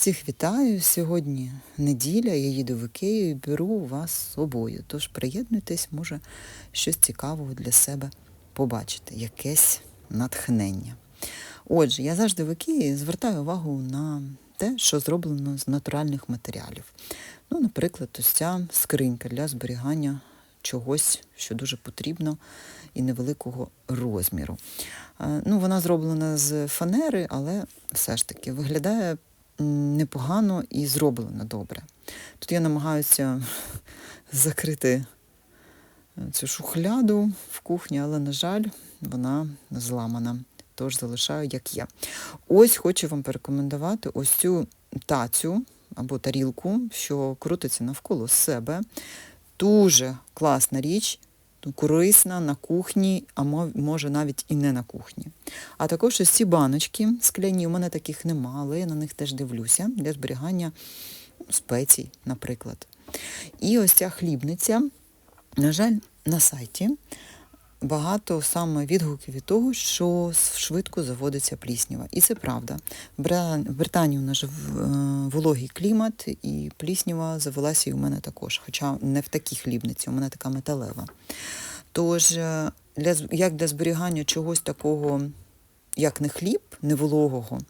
Всіх вітаю. Сьогодні неділя, я їду в Ікею і беру вас з собою. Тож приєднуйтесь, може щось цікавого для себе побачити, якесь натхнення. Отже, я завжди в Ікеї звертаю увагу на те, що зроблено з натуральних матеріалів. Ну, наприклад, ось ця скринька для зберігання чогось, що дуже потрібно і невеликого розміру. Е, Ну, вона зроблена з фанери, але все ж таки виглядає непогано і зроблено добре. Тут я намагаюся закрити цю шухляду в кухні, але, на жаль, вона зламана. Тож залишаю, як є. Ось хочу вам порекомендувати ось цю тацю або тарілку, що крутиться навколо себе. Дуже класна річ, корисна на кухні, а може навіть і не на кухні. А також ось ці баночки скляні, у мене таких нема, але я на них теж дивлюся для зберігання спецій, наприклад. І ось ця хлібниця, на жаль, на сайті багато саме відгуків від того, що швидко заводиться пліснява. І це правда. В Британії у нас е, вологий клімат, і пліснява завелася і у мене також, хоча не в такій хлібниці, у мене така металева. Тож, е, для, як для зберігання чогось такого, як не хліб, не вологого, е,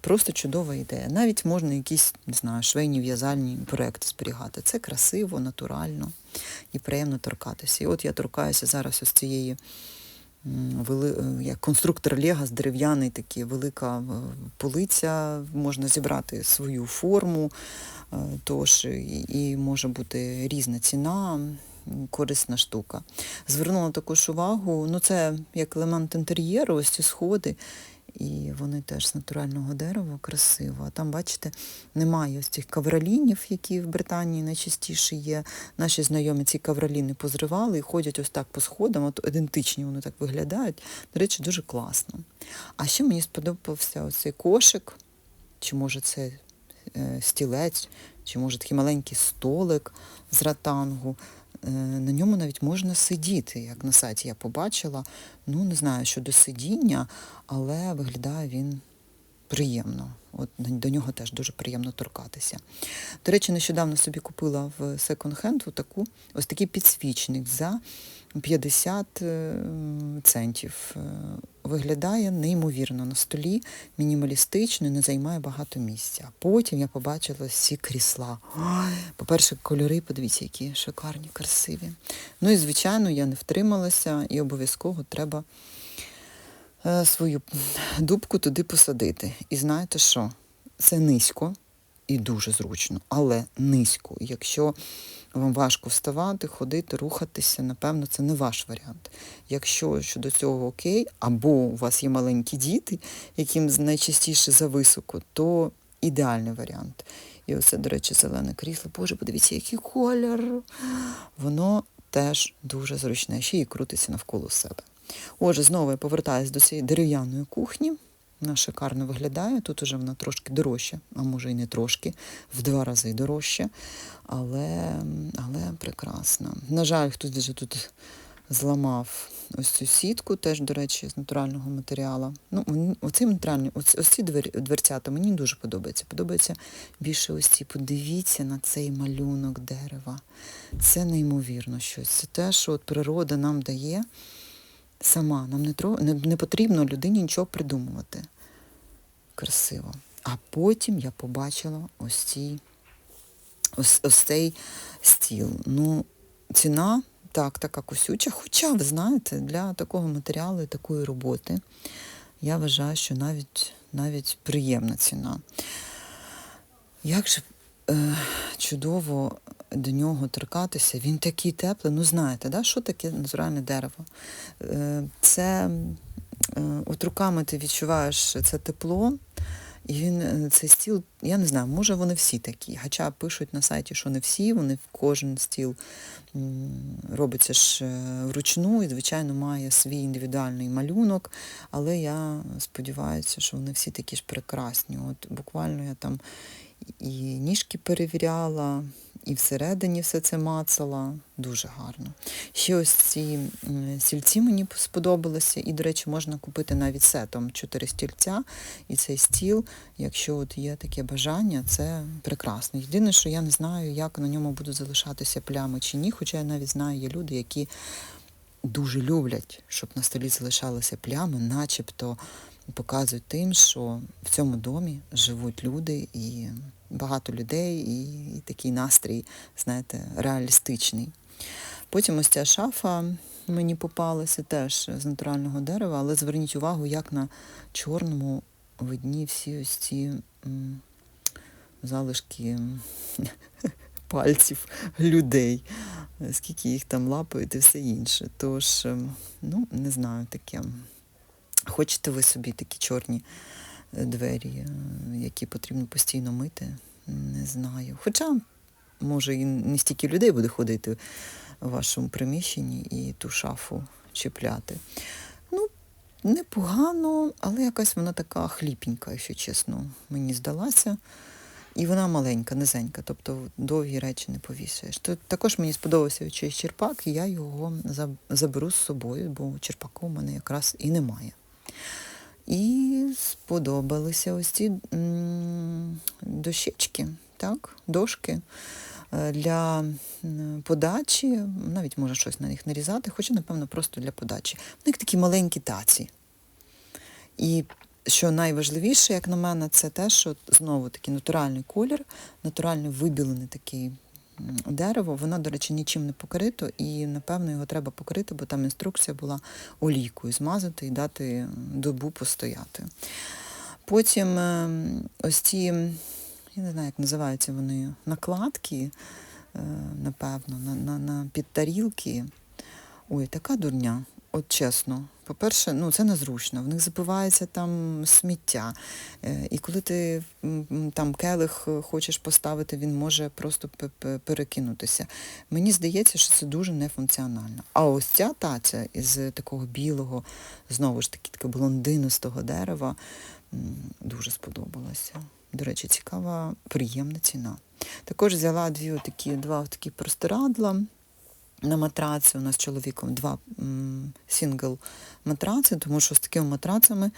просто чудова ідея. Навіть можна якісь, не знаю, швейні в'язальні проекти зберігати. Це красиво, натурально і приємно торкатися. І от я торкаюся зараз ось цієї е, як конструктор Лего з дерев'яний, такий велика е, полиця, можна зібрати свою форму, е, тож і може бути різна ціна. Корисна штука. Звернула також увагу, ну це як елемент інтер'єру, ось ці сходи, і вони теж з натурального дерева, красиво. А там, бачите, немає ось цих кавролінів, які в Британії найчастіше є. Наші знайомі ці кавроліни позривали і ходять ось так по сходам, от ідентичні вони так виглядають. До речі, дуже класно. А ще мені сподобався оцей кошик, чи може це е, стілець, чи може такий маленький столик з ратангу. Е, На ньому навіть можна сидіти, як на сайті я побачила. Ну, не знаю щодо сидіння, але виглядає він приємно. От до нього теж дуже приємно торкатися. До речі, нещодавно собі купила в секонд-хенд таку, ось такий підсвічник за 50 е, центів. Е, Виглядає неймовірно на столі, мінімалістично, не займає багато місця. Потім я побачила ці крісла. По-перше, кольори, подивіться, які шикарні, красиві. Ну і, звичайно, я не втрималася і обов'язково треба е, свою дубку туди посадити. І знаєте що? Це низько і дуже зручно, але низько. Якщо вам важко вставати, ходити, рухатися, напевно, це не ваш варіант. Якщо щодо цього окей, або у вас є маленькі діти, яким найчастіше зависоко, то ідеальний варіант. І оце, до речі, зелене крісло. Боже, подивіться, який колір. Воно теж дуже зручне, ще й крутиться навколо себе. Отже, знову я повертаюся до цієї дерев'яної кухні. Вона шикарно виглядає. Тут уже вона трошки дорожча, а може і не трошки, в два рази дорожча, але, але прекрасна. На жаль, хтось вже тут зламав ось цю сітку, теж, до речі, з натурального матеріалу. Ну, оці натуральні, ось, ось ці дверцята мені дуже подобаються. Подобається більше ось ці. Подивіться на цей малюнок дерева. Це неймовірно щось. Це те, що от природа нам дає сама. Нам не, не потрібно людині нічого придумувати. Красиво. А потім я побачила ось ці, ось, ось цей стіл. Ну, ціна так, така косюча. Хоча, ви знаєте, для такого матеріалу і такої роботи я вважаю, що навіть, навіть приємна ціна. Як же е, чудово до нього торкатися, він такий теплий. Ну, знаєте, да, що таке натуральне дерево? Е, це от руками ти відчуваєш це тепло, і він е, цей стіл, я не знаю, може вони всі такі. Хоча пишуть на сайті, що не всі, вони в кожен стіл робиться ж е, вручну і, звичайно, має свій індивідуальний малюнок. Але я сподіваюся, що вони всі такі ж прекрасні. От буквально я там і ніжки перевіряла, і всередині все це мацала. Дуже гарно. Ще ось ці стільці мені сподобалися, і, до речі, можна купити навіть сетом чотири стільця і цей стіл, якщо от є таке бажання, це прекрасно. Єдине, що я не знаю, як на ньому будуть залишатися плями чи ні, хоча я навіть знаю, є люди, які дуже люблять, щоб на столі залишалися плями, начебто показують тим, що в цьому домі живуть люди і багато людей, і, і такий настрій, знаєте, реалістичний. Потім ось ця шафа мені попалася теж з натурального дерева, але зверніть увагу, як на чорному видні всі ось ці м, залишки пальців людей, скільки їх там лапають і все інше. Тож, ем, ну, не знаю, таке. Хочете ви собі такі чорні двері, е, які потрібно постійно мити? Не знаю. Хоча, може, і не стільки людей буде ходити в вашому приміщенні і ту шафу чіпляти. Ну, непогано, але якась вона така хліпенька, якщо чесно, мені здалася. І вона маленька, низенька, тобто довгі речі не повісуєш. То також мені сподобався чийсь черпак, і я його заберу з собою, бо черпаку в мене якраз і немає. І сподобалися ось ці дощечки, так, дошки е, для подачі, навіть можна щось на них нарізати, хоча, напевно, просто для подачі. В них такі маленькі таці. І що найважливіше, як на мене, це те, що знову такий натуральний колір, натуральний вибілений такий дерево. Воно, до речі, нічим не покрито, і напевно його треба покрити, бо там інструкція була олійкою змазати і дати добу постояти. Потім е, ось ці, я не знаю, як називаються вони, накладки, е, напевно, на, на, на підтарілки. Ой, така дурня, от чесно. По-перше, ну це незручно. В них забивається там сміття. Е, І коли ти там келих е, хочеш поставити, він може просто пе- пе- перекинутися. Мені здається, що це дуже нефункціонально. А ось ця таця із такого білого, знову ж таки, такого блондинистого дерева дуже сподобалася. До речі, цікава, приємна ціна. Також взяла дві такі, два такі простирадла на матраці. У нас з чоловіком два сінгл матраци, тому що з такими матрацами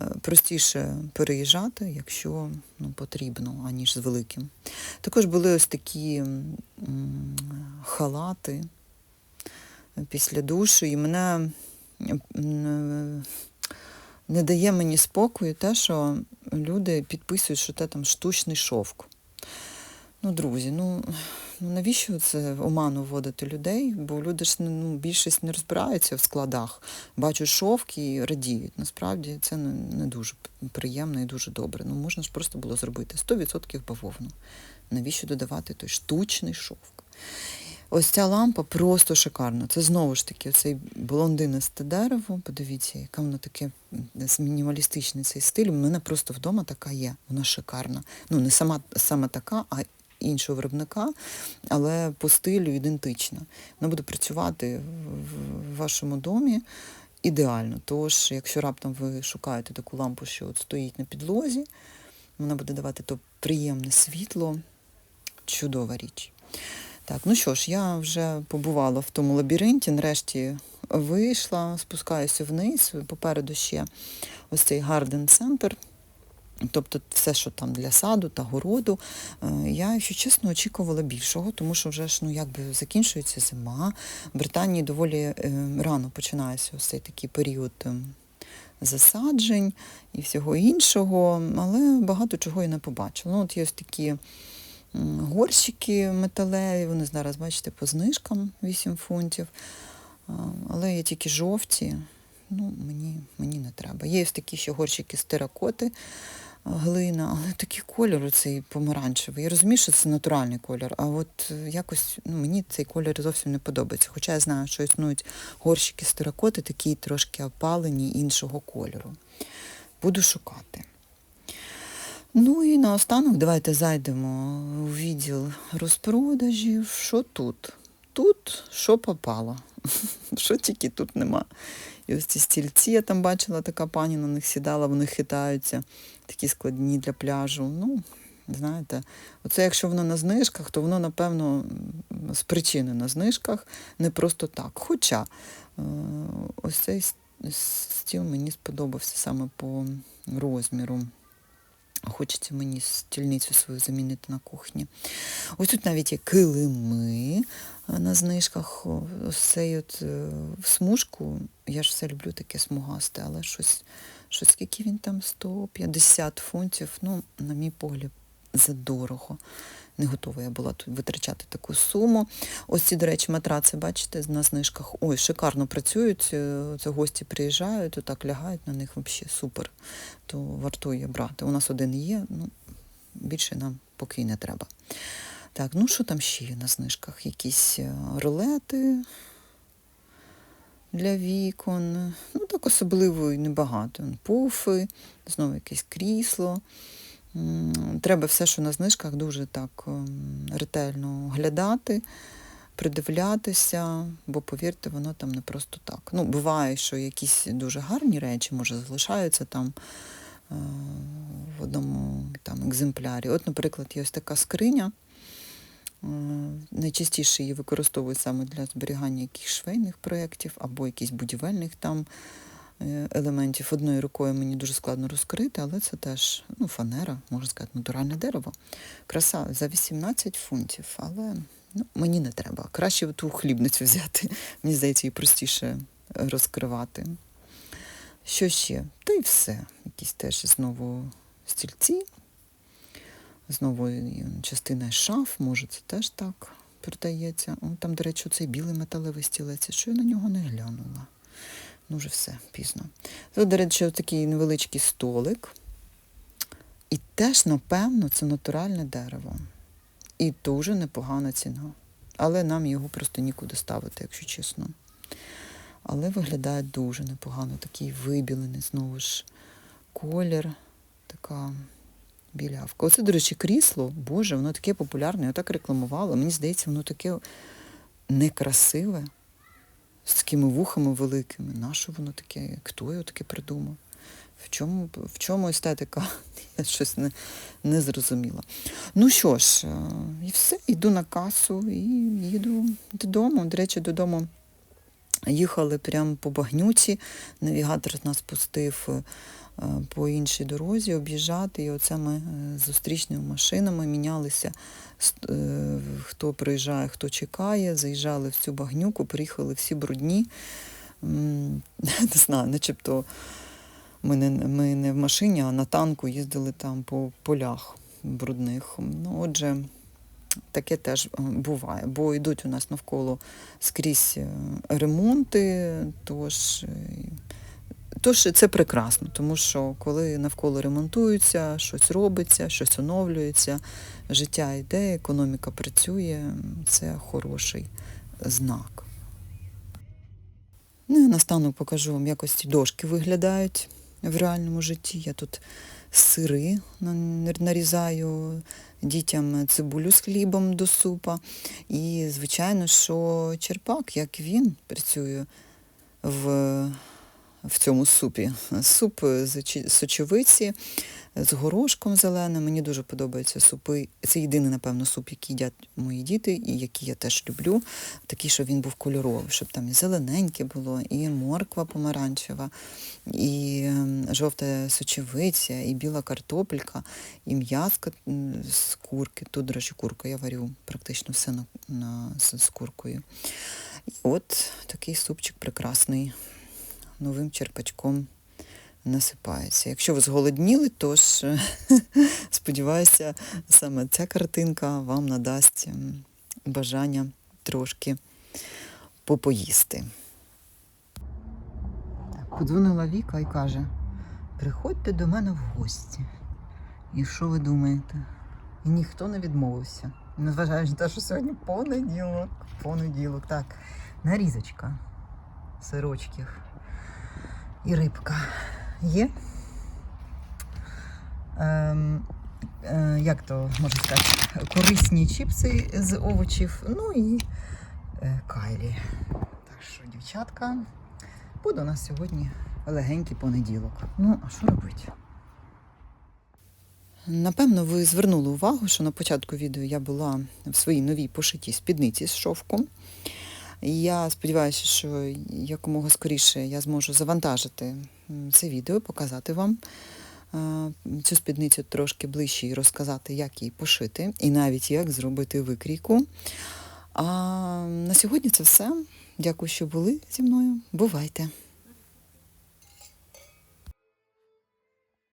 е, простіше переїжджати, якщо ну, потрібно, аніж з великим. Також були ось такі халати після душу, і мене не дає мені спокою те, що люди підписують, що це там штучний шовк. Ну, друзі, ну ну навіщо це оману вводити людей? Бо люди ж ну, більшість не розбираються в складах, бачать шовк і радіють. Насправді це не, не дуже приємно і дуже добре. Ну можна ж просто було зробити 100% бавовну. Навіщо додавати той штучний шовк? Ось ця лампа просто шикарна. Це знову ж таки цей блондинисте дерево. Подивіться, яка воно таке мінімалістичний цей стиль. У мене просто вдома така є. Вона шикарна. Ну, не сама саме така, а іншого виробника, але по стилю ідентична. Вона буде працювати в- вашому домі ідеально. Тож, якщо раптом ви шукаєте таку лампу, що от стоїть на підлозі, вона буде давати то приємне світло, чудова річ. Так, ну що ж, я вже побувала в тому лабіринті, нарешті вийшла, спускаюся вниз, попереду ще ось цей гарден центр. Тобто все, що там для саду та городу, Е, я, якщо чесно, очікувала більшого, тому що вже ж ну якби закінчується зима. В Британії доволі е, рано починається ось цей такий період ем, засаджень і всього іншого, але багато чого я не побачила. Ну, от є ось такі горщики металеві, вони зараз, бачите, по знижкам 8 фунтів. Але є тільки жовті. Ну, мені, мені не треба. Є ось такі ще горщики з теракоти, глина, але такий кольор цей помаранчевий. Я розумію, що це натуральний кольор, а от е, якось ну, мені цей кольор зовсім не подобається. Хоча я знаю, що існують горщики з теракоти, такі трошки опалені іншого кольору. Буду шукати. Ну і наостанок давайте зайдемо у відділ розпродажів. Що тут? Тут що попало. Що тільки тут нема. І ось ці стільці, я там бачила, така пані на них сідала, вони хитаються, такі складні для пляжу. Ну, Знаєте, оце якщо воно на знижках, то воно, напевно, з причини на знижках, не просто так. Хоча е, ось цей стіл мені сподобався саме по розміру. Хочеться мені стільницю свою замінити на кухні. Ось тут навіть є килими е, на знижках. Ось цей от е, в смужку. Я ж все люблю таке смугасте, але щось, щось скільки він там 150 фунтів. Ну, на мій погляд, задорого. Не готова я була тут витрачати таку суму. Ось ці, до речі, матраци, бачите, на знижках. Ой, шикарно працюють. е, Це гості приїжджають, отак лягають на них взагалі супер. То вартує брати. У нас один є, ну більше нам поки й не треба. Так, ну що там ще є на знижках? Якісь е, рулети для вікон. Ну, так особливо і небагато. Пуфи, знову якесь крісло. Треба все, що на знижках, дуже так ем, ретельно глядати, придивлятися, бо повірте, воно там не просто так. Ну, буває, що якісь дуже гарні речі, може, залишаються там е, в одному там, екземплярі. От, наприклад, є ось така скриня. Е, Найчастіше її використовують саме для зберігання якихось швейних проєктів або якихось будівельних там елементів. Одною рукою мені дуже складно розкрити, але це теж ну, фанера, можна сказати, натуральне дерево. Краса за 18 фунтів, але ну, мені не треба. Краще ту хлібницю взяти. Мені здається, її простіше розкривати. Що ще? Та й все. Якісь теж знову стільці. Знову частина шаф, може, це теж так продається. О, там, до речі, цей білий металевий стілець. Що я на нього не глянула? Ну, вже все, пізно. Тут, до речі, такий невеличкий столик. І теж, напевно, це натуральне дерево. І дуже непогана ціна. Але нам його просто нікуди ставити, якщо чесно. Але виглядає дуже непогано, такий вибілений, знову ж колір, така білявка. Оце, до речі, крісло, Боже, воно таке популярне, я так рекламувала. Мені здається, воно таке некрасиве, з такими вухами великими. Нащо воно таке? Хто його таке придумав? В чому, в чому естетика? Я щось не, не зрозуміла. Ну що ж, е, і все, йду на касу і їду додому. До речі, додому їхали прямо по багнюці. Навігатор нас пустив е, по іншій дорозі об'їжджати. І оце ми е, з зустрічними машинами мінялися, е, хто приїжджає, хто чекає, заїжджали в цю багнюку, приїхали всі брудні. Не знаю, начебто ми не, ми не в машині, а на танку їздили там по полях брудних. Ну, отже, таке теж е, буває, бо йдуть у нас навколо скрізь е, ремонти, тож, е, тож це прекрасно, тому що коли навколо ремонтуються, щось робиться, щось оновлюється, життя йде, економіка працює, це хороший знак. Ну і настанок покажу вам, як ось дошки виглядають в реальному житті. Я тут сири нарізаю дітям цибулю з хлібом до супа. І, звичайно, що черпак, як він працює в, в цьому супі. Суп з чи- сочевиці з горошком зеленим. Мені дуже подобаються супи. Це єдиний, напевно, суп, який їдять мої діти, і який я теж люблю. Такий, щоб він був кольоровий, щоб там і зелененьке було, і морква помаранчева, і ем, жовта сочевиця, і біла картопелька, і м'язка з курки. Тут, до речі, курка я варю практично все на, на, з, з куркою. І от такий супчик прекрасний, новим черпачком насипається. Якщо ви зголодніли, то ж сподіваюся, саме ця картинка вам надасть ем, бажання трошки попоїсти. Подзвонила Віка і каже: приходьте до мене в гості. І що ви думаєте? І ніхто не відмовився. Незважаючи на те, що сьогодні понеділок. Понеділок, так. Нарізочка сирочків і рибка є. Ем, е, як то можна сказати, корисні чіпси з овочів, ну і е, кайлі. Так що, дівчатка, буде у нас сьогодні легенький понеділок. Ну, а що робити? Напевно, ви звернули увагу, що на початку відео я була в своїй новій пошитій спідниці з шовку. Я сподіваюся, що якомога скоріше я зможу завантажити це відео, показати вам цю спідницю трошки ближче і розказати, як її пошити, і навіть як зробити викрійку. А на сьогодні це все. Дякую, що були зі мною. Бувайте!